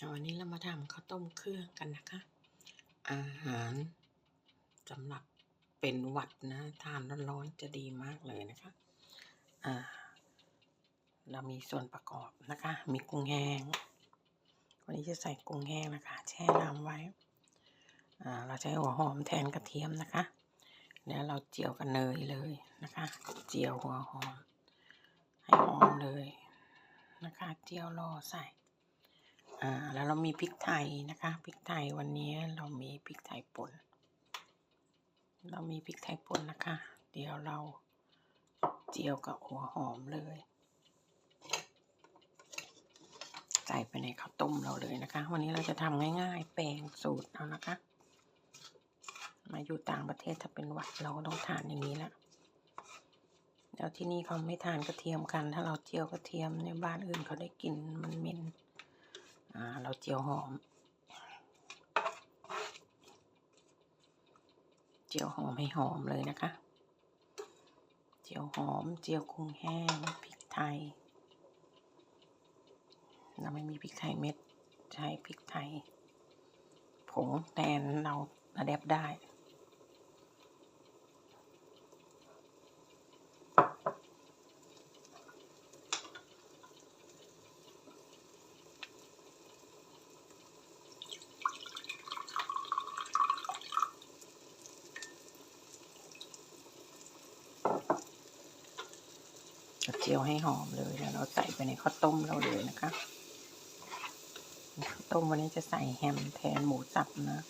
วันนี้เรามาทำข้าวต้มเครื่องกันนะคะ อาหารสำหรับเป็นหวัดนะทานร้อนๆจะดีมากเลยนะคะอ่าเรามีส่วนประกอบนะคะ มีกุ้งแห้ง วันนี้จะใส่กุ้งแห้งนะคะ แช่น้ำไว้อ่าเราใช้หัวหอมแทนกระเทียมนะคะเดี๋ยวเราเจียวกับเนยเลยนะคะ เจียวหัวหอม ให้หอมเลยนะคะ เจียวรอใส่ อ่าแล้วเรามีพริกไทยนะคะพริกไทยวันนี้เรามีพริกไทยป่นเรามีพริกไทยป่นนะคะ เดี๋ยวเราเจียวกับหัวหอมเลย ใส่ไปในข้าวต้มเราเลยนะคะ วันนี้เราจะทำง่ายๆ แปลงสูตรเอานะคะ มาอยู่ต่างประเทศถ้าเป็นหวัดเราก็ต้องทานอย่างนี้แหละแล้วที่นี่เขาไม่ทานกระเทียมกัน ถ้าเราเจียวกระเทียมในบ้านอื่นเขาได้กลินมันเหม็น เจียวหอม เจียวหอมให้หอมเลยนะคะ เจียวหอม เจียวกุ้งแห้งพริกไทย เราไม่มีพริกไทยเม็ด ใช้พริกไทย ผงแทนเราอะแดบได้ เจียวให้หอมเลยแล้วเราใส่ไปในข้าวต้มเราเลยนะคะ ข้าวต้มวันนี้จะใส่แฮมแทนหมูสับนะ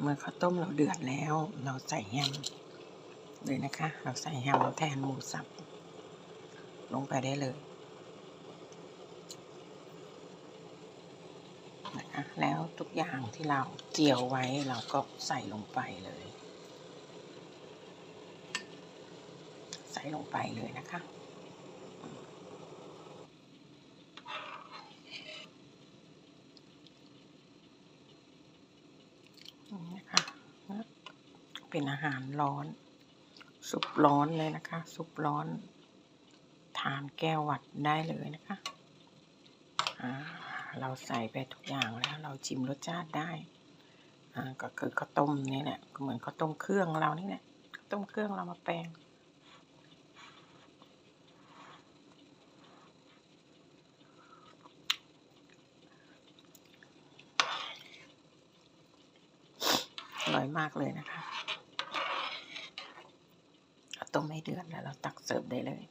เมื่อข้าวต้มเราเดือดแล้ว เราใส่แฮมเลยนะคะ เราใส่แฮมแทนหมูสับ ลงไปได้เลยนะคะแล้วทุกอย่างที่เราเจียวไว้เราก็ใส่ลงไปเลย ใส่ลงไปเลยนะคะ นี่ค่ะเป็นอาหารร้อน ซุปร้อนเลยนะคะ ซุปร้อน ทานแก้วหวัดได้เลยนะคะเราใส่ไปทุกอย่างแล้วเราชิมรสชาติได้ก็คือข้าวต้มนี่แหละเหมือนข้าวต้มเครื่องเรานี่แหละข้าวต้มเครื่องเรามาแปลง อร่อยมากเลยนะคะ ต้มไม่เดือดแล้วเราตักเสิร์ฟได้เลย